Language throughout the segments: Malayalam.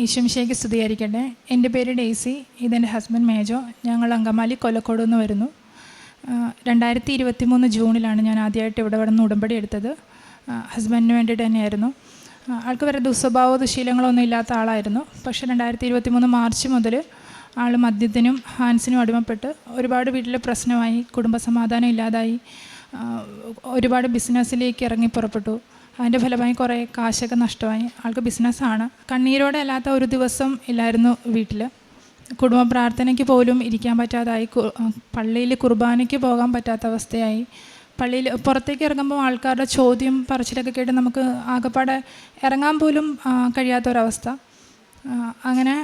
ഈശ്വംശേക്ക് സ്തുതിയായിരിക്കട്ടെ. എന്റെ പേര് ഡെയ്സി ഇതെന്റെ ഹസ്ബൻഡ് മേജോ. ഞങ്ങൾ അങ്കമാലി കൊല്ലക്കോട് നിന്ന് വരുന്നു. രണ്ടായിരത്തി ഇരുപത്തി മൂന്ന് ജൂണിലാണ് ഞാൻ ആദ്യമായിട്ട് ഇവിടെ വന്ന് ഉടമ്പടി എടുത്തത്. ഹസ്ബൻഡിന് വേണ്ടിയിട്ട് തന്നെയായിരുന്നു. ആൾക്ക് വേറെ ദുസ്വഭാവ ദുശീലങ്ങളൊന്നും ഇല്ലാത്ത ആളായിരുന്നു. പക്ഷേ രണ്ടായിരത്തി ഇരുപത്തി മൂന്ന് മാർച്ച് മുതൽ ആൾ മദ്യത്തിനും ഹാൻസിനും അടിമപ്പെട്ട് ഒരുപാട് വീട്ടിൽ പ്രശ്നമായി കുടുംബസമാധാനം ഇല്ലാതായി ഒരുപാട് ബിസിനസ്സിലേക്ക് ഇറങ്ങി പുറപ്പെട്ടു. അതിന്റെ ഫലമായി കുറേ കാശൊക്കെ നഷ്ടമായി. ആൾക്ക് ബിസിനസ്സാണ്. കണ്ണീരോടെ അല്ലാത്ത ഒരു ദിവസം ഇല്ലായിരുന്നു വീട്ടിൽ കുടുംബ പ്രാർത്ഥനയ്ക്ക് പോലും ഇരിക്കാൻ പറ്റാതായി. പള്ളിയിൽ കുർബാനയ്ക്ക് പോകാൻ പറ്റാത്ത അവസ്ഥയായി. പള്ളിയിൽ പുറത്തേക്ക് ഇറങ്ങുമ്പോൾ ആൾക്കാരുടെ ചോദ്യം പറച്ചിലൊക്കെ കേട്ട് നമുക്ക് ആകെപ്പാടെ ഇറങ്ങാൻ പോലും കഴിയാത്തൊരവസ്ഥ അങ്ങനെ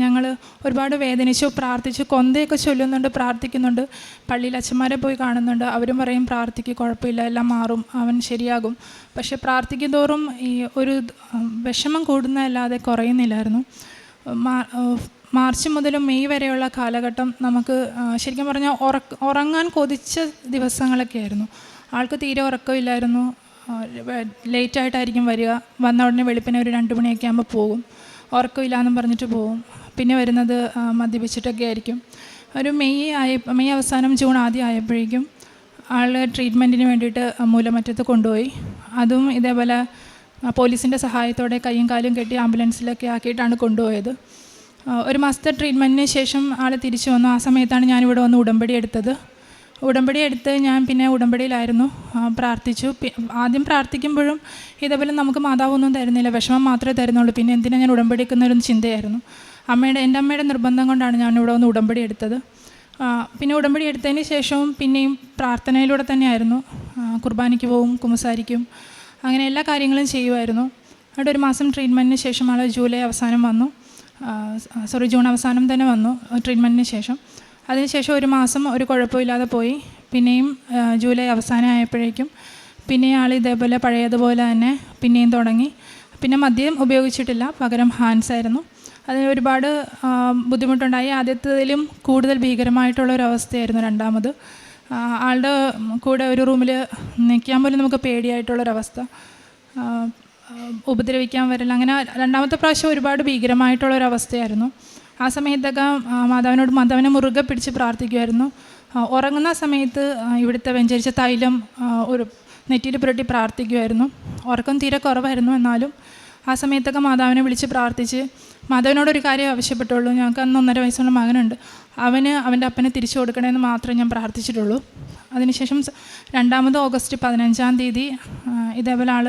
ഞങ്ങൾ ഒരുപാട് വേദനിച്ചു പ്രാർത്ഥിച്ചു കൊന്തയൊക്കെ ചൊല്ലുന്നുണ്ട് പ്രാർത്ഥിക്കുന്നുണ്ട്. പള്ളിയിൽ അച്ഛന്മാരെ പോയി കാണുന്നുണ്ട്. അവരും പറയും പ്രാർത്ഥിക്ക് കുഴപ്പമില്ല എല്ലാം മാറും അവൻ ശരിയാകും. പക്ഷെ പ്രാർത്ഥിക്കും തോറും ഈ ഒരു വിഷമം കൂടുന്നതല്ലാതെ കുറയുന്നില്ലായിരുന്നു. മാർച്ച് മുതൽ മെയ് വരെയുള്ള കാലഘട്ടം നമുക്ക് ശരിക്കും പറഞ്ഞാൽ ഉറക്ക ഉറങ്ങാൻ കൊതിച്ച ദിവസങ്ങളൊക്കെ ആയിരുന്നു. ആൾക്ക് തീരെ ഉറക്കമില്ലായിരുന്നു ലേറ്റായിട്ടായിരിക്കും വരിക. വന്ന ഉടനെ വെളുപ്പിനെ ഒരു രണ്ട് മണിയൊക്കെ ആകുമ്പോൾ പോകും. ഉറക്കമില്ലാന്നും പറഞ്ഞിട്ട് പോവും. പിന്നെ വരുന്നത് മദ്യപിച്ചിട്ടൊക്കെ ആയിരിക്കും. ഒരു മെയ് ആയ മെയ് അവസാനം ജൂൺ ആദ്യം ആയപ്പോഴേക്കും ആൾ ട്രീറ്റ്മെന്റിന് വേണ്ടിയിട്ട് മൂലമറ്റത്ത് കൊണ്ടുപോയി. അതും ഇതേപോലെ പോലീസിന്റെ സഹായത്തോടെ കൈയും കാലും കെട്ടി ആംബുലൻസിലൊക്കെ ആക്കിയിട്ടാണ് കൊണ്ടുപോയത്. ഒരു മാസത്തെ ട്രീറ്റ്മെന്റിന് ശേഷം ആൾ തിരിച്ചു വന്നു. ആ സമയത്താണ് ഞാനിവിടെ വന്ന് ഉടമ്പടി എടുത്തത്. ഉടമ്പടി എടുത്ത് ഞാൻ പിന്നെ ഉടമ്പടിയിലായിരുന്നു. പ്രാർത്ഥിച്ചു. ആദ്യം പ്രാർത്ഥിക്കുമ്പോഴും ഇതേപോലെ നമുക്ക് മാതാവൊന്നും തരുന്നില്ല. വിഷമം മാത്രമേ തരുന്നുള്ളൂ. പിന്നെ എന്തിനാണ് ഞാൻ ഉടമ്പടി എടുക്കുന്നൊരു ചിന്തയായിരുന്നു. അമ്മയുടെ എന്റെ അമ്മയുടെ നിർബന്ധം കൊണ്ടാണ് ഞാൻ ഇവിടെ വന്ന് ഉടമ്പടി എടുത്തത്. പിന്നെ ഉടമ്പടി എടുത്തതിന് ശേഷവും പിന്നെയും പ്രാർത്ഥനയിലൂടെ തന്നെയായിരുന്നു. കുർബാനയ്ക്ക് പോവും കുമ്പസാരിക്കും അങ്ങനെ എല്ലാ കാര്യങ്ങളും ചെയ്യുമായിരുന്നു. അവിടെ ഒരു മാസം ട്രീറ്റ്മെന്റിന് ശേഷമാണ് ജൂലൈ അവസാനം വന്നു. സോറി ജൂൺ അവസാനം തന്നെ വന്നു ട്രീറ്റ്മെന്റിന് ശേഷം. അതിനുശേഷം ഒരു മാസം ഒരു കുഴപ്പമില്ലാതെ പോയി. പിന്നെയും ജൂലൈ അവസാനം ആയപ്പോഴേക്കും പിന്നെ ആൾ ഇതേപോലെ പഴയതുപോലെ തന്നെ പിന്നെയും തുടങ്ങി. പിന്നെ മദ്യം ഉപയോഗിച്ചിട്ടില്ല പകരം ഹാൻസ് ആയിരുന്നു. അതിന് ഒരുപാട് ബുദ്ധിമുട്ടുണ്ടായി. ആദ്യത്തേതിലും കൂടുതൽ ഭീകരമായിട്ടുള്ള ഒരു അവസ്ഥയായിരുന്നു രണ്ടാമത്. ആളുടെ കൂടെ ഒരു റൂമിൽ നിൽക്കാൻ പോലും നമുക്ക് പേടിയായിട്ടുള്ളൊരവസ്ഥ ഉപദ്രവിക്കാൻ വരില്ല അങ്ങനെ രണ്ടാമത്തെ പ്രാവശ്യം ഒരുപാട് ഭീകരമായിട്ടുള്ളൊരവസ്ഥയായിരുന്നു ആ സമയത്തൊക്കെ മാതാവിനോട് മാതാവിനെ മുറുകെ പിടിച്ച് പ്രാർത്ഥിക്കുമായിരുന്നു ഉറങ്ങുന്ന സമയത്ത് ഇവിടുത്തെ വെഞ്ചരിച്ച തൈലം ഒരു നെറ്റിയിൽ പുരട്ടി പ്രാർത്ഥിക്കുമായിരുന്നു ഉറക്കം തീരെ കുറവായിരുന്നു എന്നാലും ആ സമയത്തൊക്കെ മാതാവിനെ വിളിച്ച് പ്രാർത്ഥിച്ച് ഒരു കാര്യം ആവശ്യപ്പെട്ടുള്ളൂ. ഞങ്ങൾക്ക് അന്ന് ഒന്നര വയസ്സുള്ള മകനുണ്ട്. അവന് അവന്റെ അപ്പനെ തിരിച്ചു കൊടുക്കണമെന്ന് മാത്രമേ ഞാൻ പ്രാർത്ഥിച്ചിട്ടുള്ളൂ. അതിനുശേഷം രണ്ടാമത് ഓഗസ്റ്റ് പതിനഞ്ചാം തീയതി ഇതേപോലെ ആൾ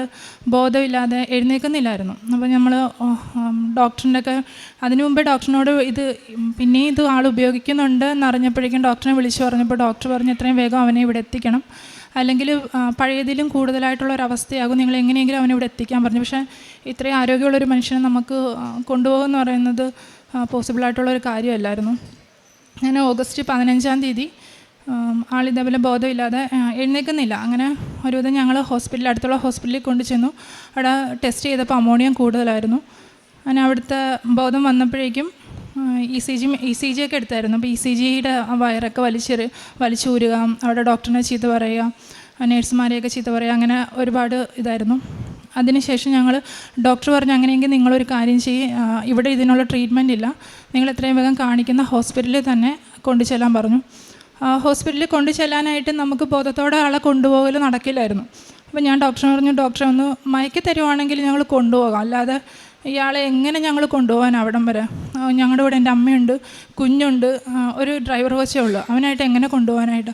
ബോധമില്ലാതെ എഴുന്നേൽക്കുന്നില്ലായിരുന്നു. അപ്പോൾ നമ്മൾ ഡോക്ടറിന്റെ ഒക്കെ അതിനു മുമ്പേ ഡോക്ടറിനോട് ഇത് പിന്നെയും ഇത് ആൾ ഉപയോഗിക്കുന്നുണ്ട് എന്നറിഞ്ഞപ്പോഴേക്കും ഡോക്ടറിനെ വിളിച്ചു പറഞ്ഞപ്പോൾ ഡോക്ടർ പറഞ്ഞു എത്രയും വേഗം അവനെ ഇവിടെ എത്തിക്കണം. അല്ലെങ്കിൽ പഴയതിലും കൂടുതലായിട്ടുള്ള ഒരു അവസ്ഥയാകും നിങ്ങൾ എങ്ങനെയെങ്കിലും അവനിവിടെ എത്തിക്കാൻ പറഞ്ഞു. പക്ഷേ ഇത്രയും ആരോഗ്യമുള്ളൊരു മനുഷ്യനെ നമുക്ക് കൊണ്ടുപോകുമെന്ന് പറയുന്നത് പോസിബിളായിട്ടുള്ളൊരു കാര്യമല്ലായിരുന്നു. ഞാൻ ഓഗസ്റ്റ് പതിനഞ്ചാം തീയതി ആളിതേപോലെ ബോധമില്ലാതെ എഴുന്നേൽക്കുന്നില്ല. അങ്ങനെ ഒരുവിധം ഞങ്ങൾ ഹോസ്പിറ്റലിൽ അടുത്തുള്ള ഹോസ്പിറ്റലിൽ കൊണ്ടു ചെന്നു അവിടെ ടെസ്റ്റ് ചെയ്തപ്പോൾ അമോണിയം കൂടുതലായിരുന്നു. അങ്ങനെ അവിടുത്തെ ബോധം വന്നപ്പോഴേക്കും E C G E C G ഒക്കെ എടുത്തായിരുന്നു. അപ്പോൾ ഇ സി ജിയുടെ വയറൊക്കെ വലിച്ചെറി വലിച്ചൂരുക അവിടെ ഡോക്ടറിനെ ചീത്ത പറയുക നേഴ്സുമാരെയൊക്കെ ചീത്ത പറയുക അങ്ങനെ ഒരുപാട് ഇതായിരുന്നു. അതിനുശേഷം ഞങ്ങൾ ഡോക്ടർ പറഞ്ഞു അങ്ങനെയെങ്കിൽ നിങ്ങളൊരു കാര്യം ചെയ്യും. ഇവിടെ ഇതിനുള്ള ട്രീറ്റ്മെന്റ് ഇല്ല. നിങ്ങൾ എത്രയും വേഗം കാണിക്കുന്ന ഹോസ്പിറ്റലിൽ തന്നെ കൊണ്ടു ചെല്ലാൻ പറഞ്ഞു ഹോസ്പിറ്റലിൽ കൊണ്ടു ചെല്ലാനായിട്ട് നമുക്ക് ബോധത്തോടെ ആളെ കൊണ്ടുപോകൽ നടക്കില്ലായിരുന്നു. അപ്പോൾ ഞാൻ ഡോക്ടറെ പറഞ്ഞു ഡോക്ടറെ ഒന്ന് മയക്കി തരുവാണെങ്കിൽ ഞങ്ങൾ കൊണ്ടുപോകാം. അല്ലാതെ ഇയാളെ എങ്ങനെ ഞങ്ങൾ കൊണ്ടുപോകാൻ അവിടം വരെ? ഞങ്ങളുടെ ഇവിടെ എന്റെ അമ്മയുണ്ട് കുഞ്ഞുണ്ട് ഒരു ഡ്രൈവർ കൊച്ചേ ഉള്ളൂ. അവനായിട്ട് എങ്ങനെ കൊണ്ടുപോകാനായിട്ട്?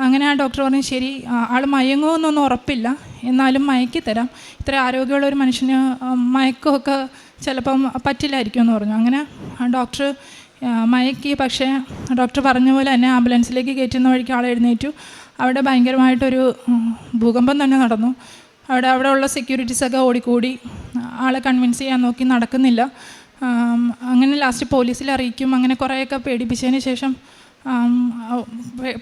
അങ്ങനെ ആ ഡോക്ടർ പറഞ്ഞു ശരി ആൾ മയങ്ങുമെന്നൊന്നും ഉറപ്പില്ല. എന്നാലും മയക്കി തരാം. ഇത്ര ആരോഗ്യമുള്ള ഒരു മനുഷ്യന് മയക്കമൊക്കെ ചിലപ്പം പറ്റില്ലായിരിക്കും എന്ന് പറഞ്ഞു. അങ്ങനെ ആ ഡോക്ടർ മയക്കി. പക്ഷേ ഡോക്ടർ പറഞ്ഞ പോലെ തന്നെ ആംബുലൻസിലേക്ക് കയറ്റുന്ന വഴിക്ക് ആൾ എഴുന്നേറ്റു. അവിടെ ഭയങ്കരമായിട്ടൊരു ഭൂകമ്പം തന്നെ നടന്നു. അവിടെ അവിടെ ഉള്ള സെക്യൂരിറ്റീസൊക്കെ ഓടിക്കൂടി. ആളെ കൺവിൻസ് ചെയ്യാൻ നോക്കി നടക്കുന്നില്ല. അങ്ങനെ ലാസ്റ്റ് പോലീസിൽ അറിയിക്കും അങ്ങനെ കുറേയൊക്കെ പേടിപ്പിച്ചതിന് ശേഷം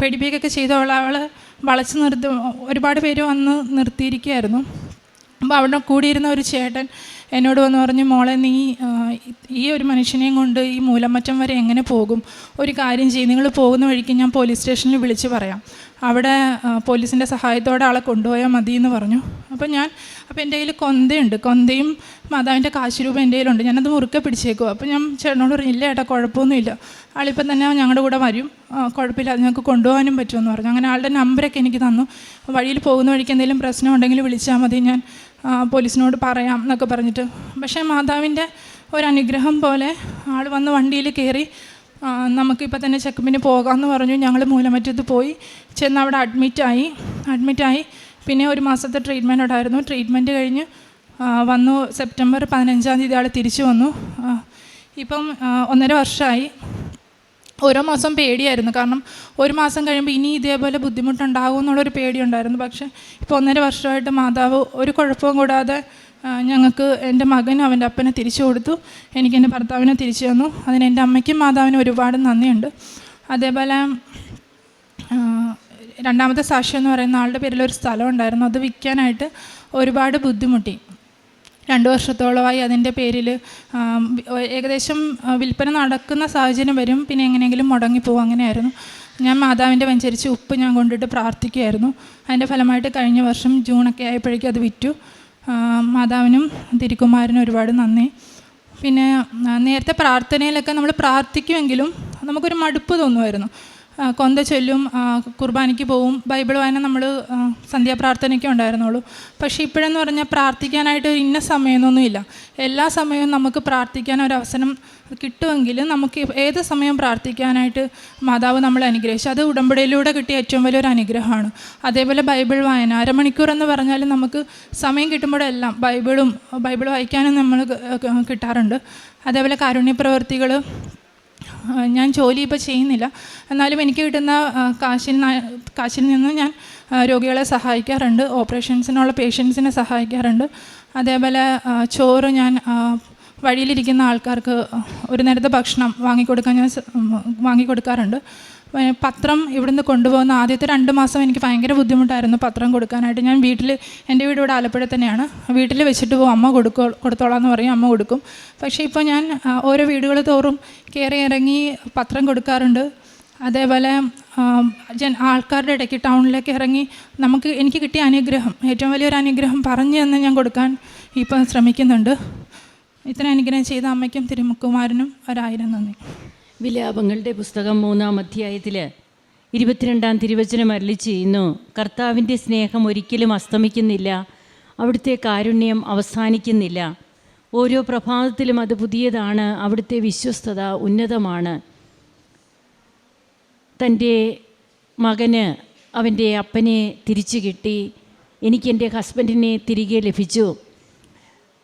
പേടിപ്പിക്കുകയൊക്കെ ചെയ്ത. അവളെ വളച്ച് നിർത്തി ഒരുപാട് പേര് വന്ന് നിർത്തിയിരിക്കുകയായിരുന്നു. അപ്പോൾ അവിടെ കൂടിയിരുന്ന ഒരു ചേട്ടൻ എന്നോട് വന്ന് പറഞ്ഞു മോളെ നീ ഈ ഒരു മനുഷ്യനെയും കൊണ്ട് ഈ മൂലമറ്റം വരെ എങ്ങനെ പോകും? ഒരു കാര്യം ചെയ്യും. നിങ്ങൾ പോകുന്ന വഴിക്ക് ഞാൻ പോലീസ് സ്റ്റേഷനിൽ വിളിച്ച് പറയാം. അവിടെ പോലീസിന്റെ സഹായത്തോടെ ആളെ കൊണ്ടുപോയാൽ മതി എന്ന് പറഞ്ഞു. അപ്പോൾ ഞാൻ അപ്പോൾ എന്റെ കയ്യിൽ കൊന്തയുണ്ട്. കൊന്തയും മാതാവിന്റെ കാശ് രൂപ എന്റെ കയ്യിലുണ്ട്. ഞാനത് മുറുക്കെ പിടിച്ചേക്കും. അപ്പോൾ ഞാൻ ചേട്ടനോട് പറഞ്ഞു ഇല്ല ഏട്ടാ കുഴപ്പമൊന്നുമില്ല. ആളിപ്പം തന്നെ ഞങ്ങളുടെ കൂടെ വരും. കുഴപ്പമില്ല അത് ഞങ്ങൾക്ക് കൊണ്ടുപോകാനും പറ്റുമെന്ന് പറഞ്ഞു. അങ്ങനെ ആളുടെ നമ്പറൊക്കെ എനിക്ക് തന്നു. വഴിയിൽ പോകുന്ന വഴിക്ക് എന്തെങ്കിലും പ്രശ്നം ഉണ്ടെങ്കിൽ വിളിച്ചാൽ മതി. ഞാൻ പോലീസിനോട് പറയാം എന്നൊക്കെ പറഞ്ഞിട്ട്. പക്ഷേ മാതാവിന്റെ ഒരനുഗ്രഹം പോലെ ആൾ വന്ന് വണ്ടിയിൽ കയറി നമുക്കിപ്പോൾ തന്നെ ചെക്കപ്പിന് പോകാമെന്ന് പറഞ്ഞു. ഞങ്ങൾ മൂലമറ്റത്ത് പോയി ചെന്ന് അവിടെ അഡ്മിറ്റായി. അഡ്മിറ്റായി പിന്നെ ഒരു മാസത്തെ ട്രീറ്റ്മെന്റ് ഉണ്ടായിരുന്നു. ട്രീറ്റ്മെന്റ് കഴിഞ്ഞ് വന്നു സെപ്റ്റംബർ പതിനഞ്ചാം തീയതി ആൾ തിരിച്ചു വന്നു. ഇപ്പം ഒന്നര വർഷമായി ഓരോ മാസം പേടിയായിരുന്നു. കാരണം ഒരു മാസം കഴിയുമ്പോൾ ഇനി ഇതേപോലെ ബുദ്ധിമുട്ടുണ്ടാകും എന്നുള്ളൊരു പേടിയുണ്ടായിരുന്നു. പക്ഷേ ഇപ്പോൾ ഒന്നര വർഷമായിട്ട് മാതാവ് ഒരു കുഴപ്പവും കൂടാതെ ഞങ്ങൾക്ക് എന്റെ മകനും അവന്റെ അപ്പനെ തിരിച്ചു കൊടുത്തു. എനിക്ക് എന്റെ ഭർത്താവിനെ തിരിച്ചു തന്നു. അതിന് എന്റെ അമ്മയ്ക്കും മാതാവിനും ഒരുപാട് നന്ദിയുണ്ട്. അതേപോലെ രണ്ടാമത്തെ സാക്ഷി എന്ന് പറയുന്ന ആളുടെ പേരിൽ ഒരു സ്ഥലം ഉണ്ടായിരുന്നു. അത് വിൽക്കാനായിട്ട് ഒരുപാട് ബുദ്ധിമുട്ടി. രണ്ട് വർഷത്തോളമായി അതിന്റെ പേരിൽ ഏകദേശം വിൽപ്പന നടക്കുന്ന സാഹചര്യം വരും. പിന്നെ എങ്ങനെയെങ്കിലും മുടങ്ങിപ്പോവും അങ്ങനെയായിരുന്നു. ഞാൻ മാതാവിന്റെ വഞ്ചരിച്ച് ഉപ്പ് ഞാൻ കൊണ്ടിട്ട് പ്രാർത്ഥിക്കുകയായിരുന്നു. അതിന്റെ ഫലമായിട്ട് കഴിഞ്ഞ വർഷം ജൂണൊക്കെ ആയപ്പോഴേക്കും അത് വിറ്റു. മാതാവിനും തിരുക്കുമാരനും ഒരുപാട് നന്ദി. പിന്നെ നേരത്തെ പ്രാർത്ഥനയിലൊക്കെ നമ്മൾ പ്രാർത്ഥിക്കുമെങ്കിലും നമുക്കൊരു മടുപ്പ് തോന്നുമായിരുന്നു. കൊന്ത ചൊല്ലും കുർബാനയ്ക്ക് പോവും. ബൈബിൾ വായന നമ്മൾ സന്ധ്യാപ്രാർത്ഥനയ്ക്ക് ഉണ്ടായിരുന്നുള്ളൂ. പക്ഷേ ഇപ്പോഴെന്ന് പറഞ്ഞാൽ പ്രാർത്ഥിക്കാനായിട്ട് ഇന്ന സമയമൊന്നുമില്ല എല്ലാ സമയവും നമുക്ക് പ്രാർത്ഥിക്കാൻ ഒരു അവസരം കിട്ടുമെങ്കിൽ നമുക്ക് ഏത് സമയം പ്രാർത്ഥിക്കാനായിട്ട് മാതാവ് നമ്മളെ അനുഗ്രഹിച്ചു. അത് ഉടമ്പടിയിലൂടെ കിട്ടിയ ഏറ്റവും വലിയൊരു അനുഗ്രഹമാണ്. അതേപോലെ ബൈബിൾ വായന അരമണിക്കൂർ എന്ന് പറഞ്ഞാൽ നമുക്ക് സമയം കിട്ടുമ്പോഴെല്ലാം ബൈബിളും ബൈബിൾ വായിക്കാനും നമ്മൾ കിട്ടാറുണ്ട്. അതേപോലെ കാരുണ്യ പ്രവർത്തികൾ ആ, ഞാൻ ജോലി ഇപ്പോൾ ചെയ്യുന്നില്ല. എന്നാലും എനിക്ക് കിട്ടുന്ന കാശിൽ കാശിൽ നിന്ന് ഞാൻ രോഗികളെ സഹായിക്കാറുണ്ട്. ഓപ്പറേഷൻസിനുള്ള പേഷ്യൻസിനെ സഹായിക്കാറുണ്ട്. അതേപോലെ ചോറ് ഞാൻ വഴിയിലിരിക്കുന്ന ആൾക്കാർക്ക് ഒരു നേരത്തെ ഭക്ഷണം വാങ്ങിക്കൊടുക്കാൻ ഞാൻ വാങ്ങിക്കൊടുക്കാറുണ്ട്. പത്രം ഇവിടുന്ന് കൊണ്ടുപോകുന്ന ആദ്യത്തെ രണ്ട് മാസം എനിക്ക് ഭയങ്കര ബുദ്ധിമുട്ടായിരുന്നു പത്രം കൊടുക്കാനായിട്ട്. ഞാൻ വീട്ടിൽ എന്റെ വീട് ഇവിടെ ആലപ്പുഴ തന്നെയാണ്. വീട്ടിൽ വെച്ചിട്ട് പോകും അമ്മ കൊടുക്കോ കൊടുത്തോളാം എന്ന് പറയും അമ്മ കൊടുക്കും. പക്ഷേ ഇപ്പോൾ ഞാൻ ഓരോ വീടുകൾ തോറും കയറി ഇറങ്ങി പത്രം കൊടുക്കാറുണ്ട്. അതേപോലെ ജൻ ആൾക്കാരുടെ ഇടയ്ക്ക് ടൗണിലേക്ക് ഇറങ്ങി നമുക്ക് എനിക്ക് കിട്ടിയ അനുഗ്രഹം ഏറ്റവും വലിയൊരു അനുഗ്രഹം പറഞ്ഞു തന്നെ ഞാൻ കൊടുക്കാൻ ഇപ്പം ശ്രമിക്കുന്നുണ്ട്. ഇത്ര അനുഗ്രഹം ചെയ്ത അമ്മയ്ക്കും തിരുമുക്കുമാരനും ഒരായിരം നന്ദി. വിലാപങ്ങളുടെ പുസ്തകം മൂന്നാം അധ്യായത്തിൽ ഇരുപത്തിരണ്ടാം തിരുവചനം അരളി ചെയ്യുന്നു. കർത്താവിന്റെ സ്നേഹം ഒരിക്കലും അസ്തമിക്കുന്നില്ല. അവിടുത്തെ കാരുണ്യം അവസാനിക്കുന്നില്ല. ഓരോ പ്രഭാതത്തിലും അത് പുതിയതാണ്. അവിടുത്തെ വിശ്വസ്തത ഉന്നതമാണ്. തന്റെ മകന് അവന്റെ അപ്പനെ തിരിച്ചു കിട്ടി. എനിക്കെന്റെ ഹസ്ബൻഡിനെ തിരികെ ലഭിച്ചു.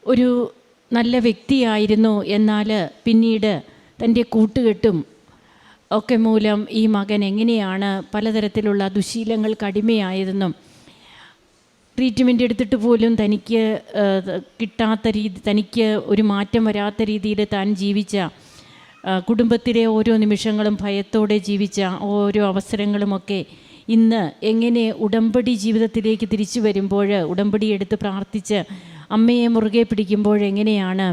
ഒരു നല്ല വ്യക്തിയായിരുന്നു. എന്നാൽ പിന്നീട് തന്റെ കൂട്ടുകെട്ടും ഒക്കെ മൂലം ഈ മകൻ എങ്ങനെയാണ് പലതരത്തിലുള്ള ദുശീലങ്ങൾക്ക് അടിമയായതെന്നും ട്രീറ്റ്മെന്റ് എടുത്തിട്ട് പോലും തനിക്ക് കിട്ടാത്ത രീതി തനിക്ക് ഒരു മാറ്റം വരാത്ത രീതിയിൽ താൻ ജീവിച്ച കുടുംബത്തിലെ ഓരോ നിമിഷങ്ങളും ഭയത്തോടെ ജീവിച്ച ഓരോ അവസരങ്ങളുമൊക്കെ ഇന്ന് എങ്ങനെ ഉടമ്പടി ജീവിതത്തിലേക്ക് തിരിച്ചു വരുമ്പോൾ ഉടമ്പടി എടുത്ത് പ്രാർത്ഥിച്ച് അമ്മയെ മുറുകെ പിടിക്കുമ്പോൾ എങ്ങനെയാണ്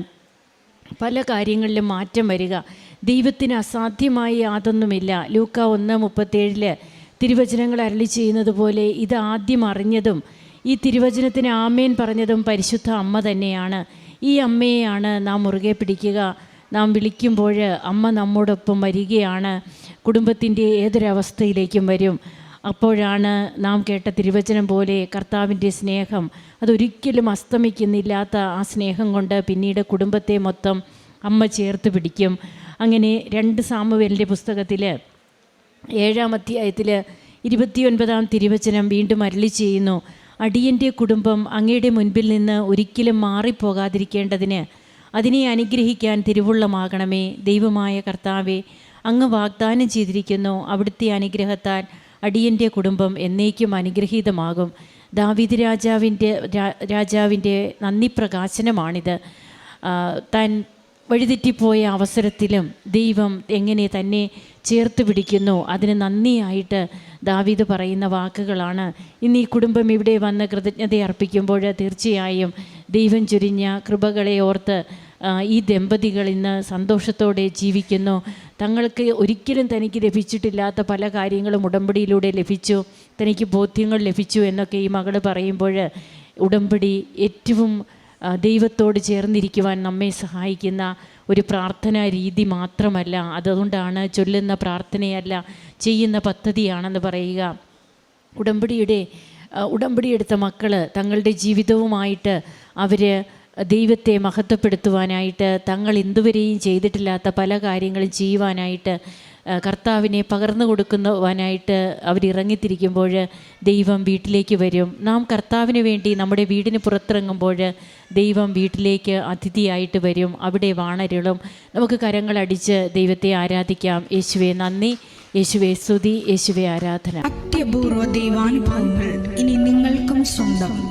പല കാര്യങ്ങളിലും മാറ്റം വരിക. ദൈവത്തിന് അസാധ്യമായി യാതൊന്നുമില്ല. ലൂക്ക ഒന്ന് മുപ്പത്തേഴിൽ തിരുവചനങ്ങൾ അരളി ചെയ്യുന്നത് പോലെ ഇത് ആദ്യം അറിഞ്ഞതും ഈ തിരുവചനത്തിന് ആമേൻ പറഞ്ഞതും പരിശുദ്ധ അമ്മ തന്നെയാണ്. ഈ അമ്മയെയാണ് നാം മുറുകെ പിടിക്കുക. നാം വിളിക്കുമ്പോൾ അമ്മ നമ്മോടൊപ്പം വരികയാണ്. കുടുംബത്തിന്റെ ഏതൊരവസ്ഥയിലേക്കും വരും. അപ്പോഴാണ് നാം കേട്ട തിരുവചനം പോലെ കർത്താവിന്റെ സ്നേഹം. അതൊരിക്കലും അസ്തമിക്കുന്നില്ലാത്ത ആ സ്നേഹം കൊണ്ട് പിന്നീട് കുടുംബത്തെ മൊത്തം അമ്മ ചേർത്ത് പിടിക്കും. അങ്ങനെ രണ്ട് സാമുവേലിന്റെ പുസ്തകത്തിൽ ഏഴാം അധ്യായത്തിൽ ഇരുപത്തിയൊൻപതാം തിരുവചനം വീണ്ടും അരളി ചെയ്യുന്നു. അടിയന്റെ കുടുംബം അങ്ങയുടെ മുൻപിൽ നിന്ന് ഒരിക്കലും മാറിപ്പോകാതിരിക്കേണ്ടതിന് അതിനെ അനുഗ്രഹിക്കാൻ തിരുവുള്ളമാകണമേ. ദൈവമായ കർത്താവെ അങ്ങ് വാഗ്ദാനം ചെയ്തിരിക്കുന്നു അവിടുത്തെ അനുഗ്രഹത്താൽ അടിയന്റെ കുടുംബം എന്നേക്കും അനുഗ്രഹീതമാകും. ദാവിദ് രാജാവിന്റെ രാജാവിന്റെ നന്ദി പ്രകാശനമാണിത്. ആ, താൻ വഴിതെറ്റിപ്പോയ അവസരത്തിലും ദൈവം എങ്ങനെ തന്നെ ചേർത്ത് പിടിക്കുന്നു അതിന് നന്ദിയായിട്ട് ദാവീദ് പറയുന്ന വാക്കുകളാണ്. ഇന്ന് ഈ കുടുംബം ഇവിടെ വന്ന് കൃതജ്ഞത അർപ്പിക്കുമ്പോൾ തീർച്ചയായും ദൈവം ചുരിഞ്ഞ കൃപകളെ ഓർത്ത് ഈ ദമ്പതികൾ ഇന്ന് സന്തോഷത്തോടെ ജീവിക്കുന്നു. തങ്ങൾക്ക് ഒരിക്കലും തനിക്ക് ലഭിച്ചിട്ടില്ലാത്ത പല കാര്യങ്ങളും ഉടമ്പടിയിലൂടെ ലഭിച്ചു. തനിക്ക് ബോധ്യങ്ങൾ ലഭിച്ചു എന്നൊക്കെ ഈ മകൾ പറയുമ്പോൾ ഉടമ്പടി ഏറ്റവും ദൈവത്തോട് ചേർന്നിരിക്കുവാൻ നമ്മെ സഹായിക്കുന്ന ഒരു പ്രാർത്ഥനാ രീതി മാത്രമല്ല. അതുകൊണ്ടാണ് ചൊല്ലുന്ന പ്രാർത്ഥനയല്ല ചെയ്യുന്ന പദ്ധതിയാണെന്ന് പറയുക. ഉടമ്പടിയുടെ ഉടമ്പടിയെടുത്ത മക്കൾ തങ്ങളുടെ ജീവിതവുമായിട്ട് അവർ ദൈവത്തെ മഹത്വപ്പെടുത്തുവാനായിട്ട് തങ്ങൾ ഇതുവരെയും ചെയ്തിട്ടില്ലാത്ത പല കാര്യങ്ങളും ചെയ്യുവാനായിട്ട് കർത്താവിനെ പകർന്നു കൊടുക്കുവാനായിട്ട് അവരിറങ്ങിത്തിരിക്കുമ്പോൾ ദൈവം വീട്ടിലേക്ക് വരും. നാം കർത്താവിന് വേണ്ടി നമ്മുടെ വീടിന് പുറത്തിറങ്ങുമ്പോൾ ദൈവം വീട്ടിലേക്ക് അതിഥിയായിട്ട് വരും. അവിടെ വാണരുളും. നമുക്ക് കരങ്ങളടിച്ച് ദൈവത്തെ ആരാധിക്കാം. യേശുവെ നന്ദി. യേശുവെ സ്തുതി. യേശുവെ ആരാധന. അത്യപൂർവ ദൈവാനുഭവങ്ങൾ ഇനി നിങ്ങൾക്കും സ്വന്തം.